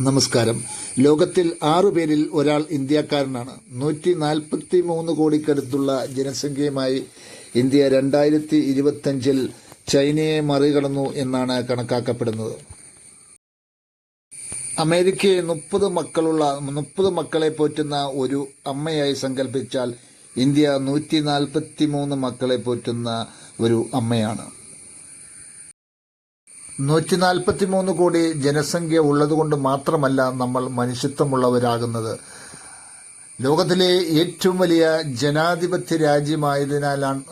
നമസ്കാരം. ലോകത്തിൽ ആറു പേരിൽ ഒരാൾ ഇന്ത്യക്കാരനാണ്. നൂറ്റി നാൽപ്പത്തി മൂന്ന് കോടിക്കടുത്തുള്ള ജനസംഖ്യയുമായി ഇന്ത്യ രണ്ടായിരത്തി ഇരുപത്തഞ്ചിൽ ചൈനയെ മറികടന്നു എന്നാണ് കണക്കാക്കപ്പെടുന്നത്. അമേരിക്കയെ മുപ്പത് മക്കളുള്ള മുപ്പത് മക്കളെ പോറ്റുന്ന ഒരു അമ്മയായി സങ്കല്പിച്ചാൽ ഇന്ത്യ നൂറ്റി നാൽപ്പത്തി മൂന്ന് മക്കളെ പോറ്റുന്ന ഒരു അമ്മയാണ്. നൂറ്റി നാൽപ്പത്തി മൂന്ന് കോടി ജനസംഖ്യ ഉള്ളതുകൊണ്ട് മാത്രമല്ല നമ്മൾ മനുഷ്യത്വമുള്ളവരാകുന്നത്. ലോകത്തിലെ ഏറ്റവും വലിയ ജനാധിപത്യ രാജ്യമായതിനാലാണ്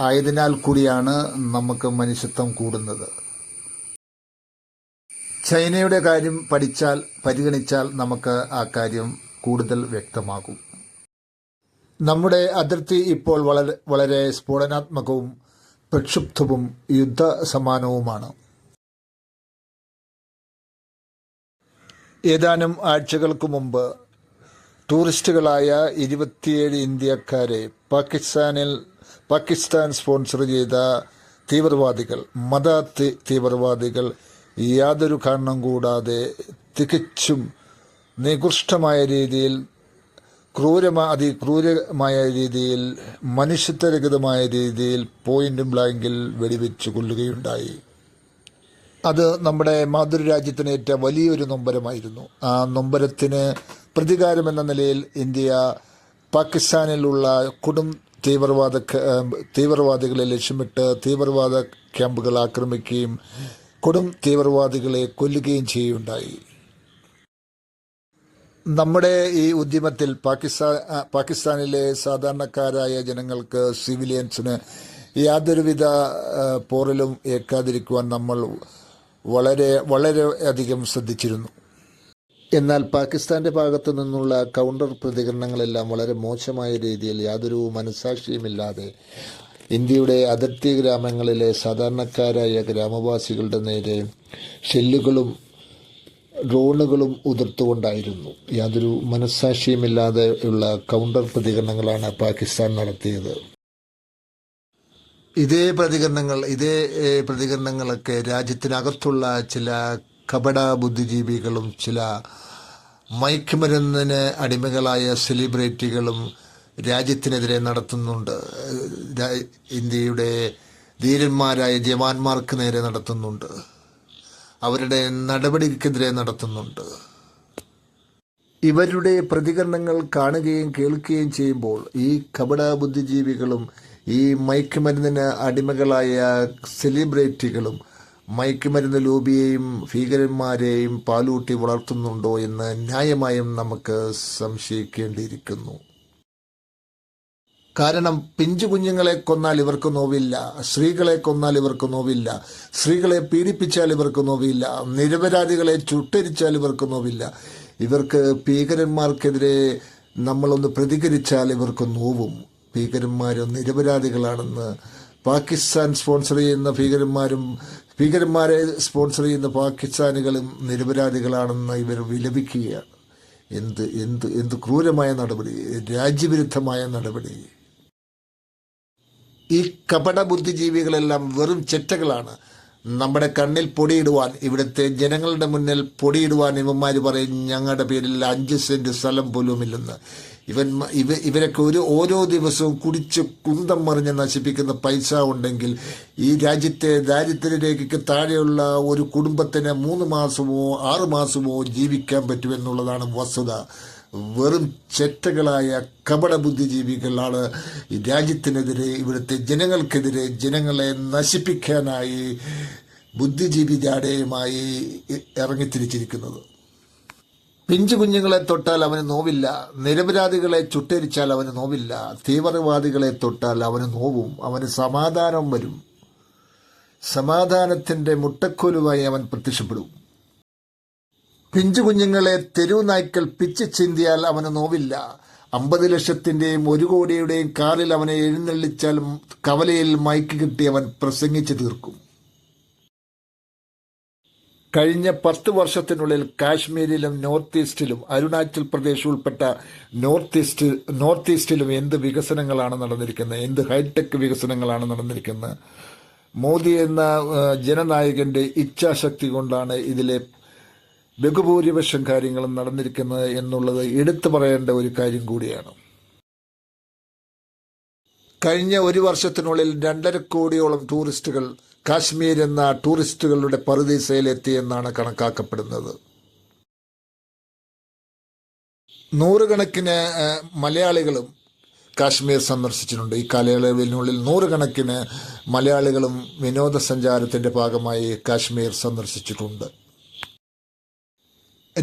ആയതിനാൽ കൂടിയാണ് നമുക്ക് മനുഷ്യത്വം കൂടുന്നത്. ചൈനയുടെ കാര്യം പഠിച്ചാൽ പരിഗണിച്ചാൽ നമുക്ക് ആ കാര്യം കൂടുതൽ വ്യക്തമാകും. നമ്മുടെ അതിർത്തി ഇപ്പോൾ വളരെ വളരെ സ്ഫോടനാത്മകവും പ്രക്ഷുബ്ധവും യുദ്ധസമാനവുമാണ്. ഏതാനും ആഴ്ചകൾക്ക് മുമ്പ് ടൂറിസ്റ്റുകളായ ഇരുപത്തിയേഴ് ഇന്ത്യക്കാരെ പാകിസ്ഥാനിൽ പാകിസ്ഥാൻ സ്പോൺസർ ചെയ്ത തീവ്രവാദികൾ മത തീവ്രവാദികൾ യാതൊരു കാരണം കൂടാതെ തികച്ചും നികൃഷ്ടമായ രീതിയിൽ ക്രൂരമാ അതിക്രൂരമായ രീതിയിൽ മനുഷ്യത്വരഹിതമായ രീതിയിൽ പോയിന്റ് ബ്ലാങ്കിൽ വെടിവെച്ച് കൊല്ലുകയുണ്ടായി. അത് നമ്മുടെ മാതൃരാജ്യത്തിനേറ്റ വലിയൊരു നൊമ്പരമായിരുന്നു. ആ നൊമ്പരത്തിന് പ്രതികാരമെന്ന നിലയിൽ ഇന്ത്യ പാകിസ്ഥാനിലുള്ള കൊടും തീവ്രവാദ തീവ്രവാദികളെ ലക്ഷ്യമിട്ട് തീവ്രവാദ ക്യാമ്പുകൾ ആക്രമിക്കുകയും കൊടും തീവ്രവാദികളെ കൊല്ലുകയും ചെയ്യുകയുണ്ടായി. നമ്മുടെ ഈ ഉദ്യമത്തിൽ പാകിസ്ഥാൻ പാകിസ്ഥാനിലെ സാധാരണക്കാരായ ജനങ്ങൾക്ക് സിവിലിയൻസിന് യാതൊരുവിധ പോറലും ഏൽക്കാതിരിക്കുവാൻ നമ്മൾ വളരെ വളരെ അധികം ശ്രദ്ധിച്ചിരുന്നു. എന്നാൽ പാകിസ്ഥാന്റെ ഭാഗത്തു നിന്നുള്ള കൗണ്ടർ പ്രതികരണങ്ങളെല്ലാം വളരെ മോശമായ രീതിയിൽ യാതൊരു മനസാക്ഷിയുമില്ലാതെ ഇന്ത്യയുടെ അതിർത്തി ഗ്രാമങ്ങളിലെ സാധാരണക്കാരായ ഗ്രാമവാസികളുടെ നേരെ ഷെല്ലുകളും ഡ്രോണുകളും ഉതിർത്തുകൊണ്ടായിരുന്നു. യാതൊരു മനസ്സാക്ഷിയുമില്ലാതെ ഉള്ള കൗണ്ടർ പ്രതികരണങ്ങളാണ് പാകിസ്ഥാൻ നടത്തിയത്. ഇതേ പ്രതികരണങ്ങൾ ഇതേ പ്രതികരണങ്ങളൊക്കെ രാജ്യത്തിനകത്തുള്ള ചില കപട ബുദ്ധിജീവികളും ചില മയക്കുമരുന്നിന് അടിമകളായ സെലിബ്രിറ്റികളും രാജ്യത്തിനെതിരെ നടത്തുന്നുണ്ട്. ഇന്ത്യയുടെ ധീരന്മാരായ ജവാന്മാർക്ക് നേരെ നടത്തുന്നുണ്ട്. അവരുടെ നടപടിക്കെതിരെ നടത്തുന്നുണ്ട്. ഇവരുടെ പ്രതികരണങ്ങൾ കാണുകയും കേൾക്കുകയും ചെയ്യുമ്പോൾ ഈ കപട ബുദ്ധിജീവികളും ഈ മയക്കുമരുന്നിന് അടിമകളായ സെലിബ്രിറ്റികളും മയക്കുമരുന്ന് ലോബിയെയും ഭീകരന്മാരെയും പാലൂട്ടി വളർത്തുന്നുണ്ടോ എന്ന് ന്യായമായും നമുക്ക് സംശയിക്കേണ്ടിയിരിക്കുന്നു. കാരണം പിഞ്ചു കുഞ്ഞുങ്ങളെ കൊന്നാൽ ഇവർക്ക് നോവില്ല സ്ത്രീകളെ കൊന്നാൽ ഇവർക്ക് നോവില്ല സ്ത്രീകളെ പീഡിപ്പിച്ചാൽ ഇവർക്ക് നോവില്ല നിരപരാധികളെ ചുട്ടരിച്ചാൽ ഇവർക്ക് നോവില്ല. ഇവർക്ക് ഭീകരന്മാർക്കെതിരെ നമ്മളൊന്ന് പ്രതികരിച്ചാൽ ഇവർക്ക് നോവും. ഭീകരന്മാരും നിരപരാധികളാണെന്ന് പാകിസ്ഥാൻ സ്പോൺസർ ചെയ്യുന്ന ഭീകരന്മാരും ഭീകരന്മാരെ സ്പോൺസർ ചെയ്യുന്ന പാകിസ്ഥാനികളും നിരപരാധികളാണെന്ന് ഇവർ വിലപിക്കുകയാണ്. എന്ത് എന്ത് എന്ത് ക്രൂരമായ നടപടി രാജ്യവിരുദ്ധമായ നടപടി. ഈ കപട ബുദ്ധിജീവികളെല്ലാം വെറും ചെറ്റകളാണ്. നമ്മുടെ കണ്ണിൽ പൊടിയിടുവാൻ ഇവിടുത്തെ ജനങ്ങളുടെ മുന്നിൽ പൊടിയിടുവാൻ ഇവന്മാർ പറയും ഞങ്ങളുടെ പേരിൽ അഞ്ച് സെന്റ് സ്ഥലം പോലുമില്ലെന്ന്. ഇവൻ ഇവ ഇവരൊക്കെ ഒരു ഓരോ ദിവസവും കുടിച്ച് കുന്തം മറിഞ്ഞ് നശിപ്പിക്കുന്ന പൈസ ഉണ്ടെങ്കിൽ ഈ രാജ്യത്തെ ദാരിദ്ര്യരേഖയ്ക്ക് താഴെയുള്ള ഒരു കുടുംബത്തിന് മൂന്ന് മാസമോ ആറ് മാസമോ ജീവിക്കാൻ പറ്റുമെന്നുള്ളതാണ് വസ്തുത. വെറും ചെറ്റകളായ കപട ബുദ്ധിജീവികളാണ് രാജ്യത്തിനെതിരെ ഇവിടുത്തെ ജനങ്ങൾക്കെതിരെ ജനങ്ങളെ നശിപ്പിക്കാനായി ബുദ്ധിജീവി ജാടയുമായി ഇറങ്ങിത്തിരിച്ചിരിക്കുന്നത്. പിഞ്ചു കുഞ്ഞുങ്ങളെ തൊട്ടാൽ അവന് നോവില്ല. നിരപരാധികളെ ചുട്ടരിച്ചാൽ അവന് നോവില്ല. തീവ്രവാദികളെ തൊട്ടാൽ അവന് നോവും. അവന് സമാധാനം വരും. സമാധാനത്തിന്റെ മുട്ടക്കോലുമായി അവൻ പ്രത്യക്ഷപ്പെടും. പിഞ്ചു കുഞ്ഞുങ്ങളെ തെരുവ് നായ്ക്കൾ പിച്ച് ചിന്തിയാൽ അവന് നോവില്ല. അമ്പത് ലക്ഷത്തിന്റെയും ഒരു കോടിയുടെയും കാറിൽ അവനെ എഴുന്നള്ളിച്ചാൽ കവലയിൽ മയക്ക് കിട്ടി അവൻ പ്രസംഗിച്ചു തീർക്കും. കഴിഞ്ഞ പത്ത് വർഷത്തിനുള്ളിൽ കാശ്മീരിലും നോർത്ത് ഈസ്റ്റിലും അരുണാചൽ പ്രദേശ് ഉൾപ്പെട്ട നോർത്ത് ഈസ്റ്റ് നോർത്ത് ഈസ്റ്റിലും എന്ത് വികസനങ്ങളാണ് നടന്നിരിക്കുന്നത്? എന്ത് ഹൈടെക് വികസനങ്ങളാണ് നടന്നിരിക്കുന്നത്? മോദി എന്ന ജനനായകന്റെ ഇച്ഛാശക്തി കൊണ്ടാണ് ഇതിലെ ബഹുഭൂരിപക്ഷം കാര്യങ്ങളും നടന്നിരിക്കുന്നത് എന്നുള്ളത് എടുത്തു പറയേണ്ട ഒരു കാര്യം കൂടിയാണ്. കഴിഞ്ഞ ഒരു വർഷത്തിനുള്ളിൽ രണ്ടര കോടിയോളം ടൂറിസ്റ്റുകൾ കാശ്മീർ എന്ന ടൂറിസ്റ്റുകളുടെ പറുദീസയിലെത്തിയെന്നാണ് കണക്കാക്കപ്പെടുന്നത്. നൂറുകണക്കിന് മലയാളികളും കാശ്മീർ സന്ദർശിച്ചിട്ടുണ്ട്. ഈ കാലയളവിനുള്ളിൽ നൂറുകണക്കിന് മലയാളികളും വിനോദസഞ്ചാരത്തിന്റെ ഭാഗമായി കാശ്മീർ സന്ദർശിച്ചിട്ടുണ്ട്.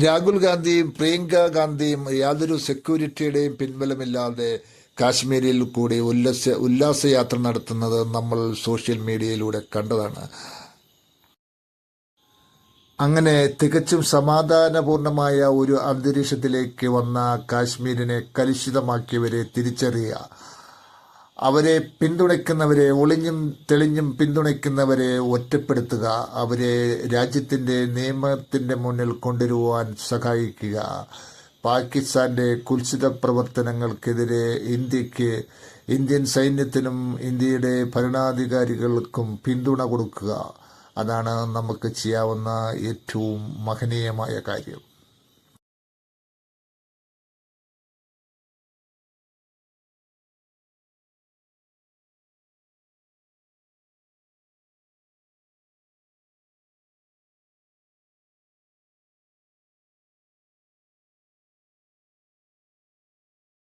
രാഹുൽ ഗാന്ധിയും പ്രിയങ്ക ഗാന്ധിയും യാതൊരു സെക്യൂരിറ്റിയുടെയും പിൻബലമില്ലാതെ കാശ്മീരിൽ കൂടി ഉല്ലാസ ഉല്ലാസയാത്ര നടത്തുന്നത് നമ്മൾ സോഷ്യൽ മീഡിയയിലൂടെ കണ്ടതാണ്. അങ്ങനെ തികച്ചും സമാധാനപൂർണമായ ഒരു അന്തരീക്ഷത്തിലേക്ക് വന്ന കാശ്മീരിനെ കലുഷിതമാക്കിയവരെ തിരിച്ചറിയുക. അവരെ പിന്തുണയ്ക്കുന്നവരെ ഒളിഞ്ഞും തെളിഞ്ഞും പിന്തുണയ്ക്കുന്നവരെ ഒറ്റപ്പെടുത്തുക. അവരെ രാജ്യത്തിന്റെ നിയമത്തിന്റെ മുന്നിൽ കൊണ്ടുവരുവാൻ സഹായിക്കുക. പാകിസ്ഥാന്റെ കുൽസിത പ്രവർത്തനങ്ങൾക്കെതിരെ ഇന്ത്യയ്ക്ക് ഇന്ത്യൻ സൈന്യത്തിനും ഇന്ത്യയുടെ ഭരണാധികാരികൾക്കും പിന്തുണ കൊടുക്കുക. അതാണ് നമുക്ക് ചെയ്യാവുന്ന ഏറ്റവും മഹനീയമായ കാര്യം.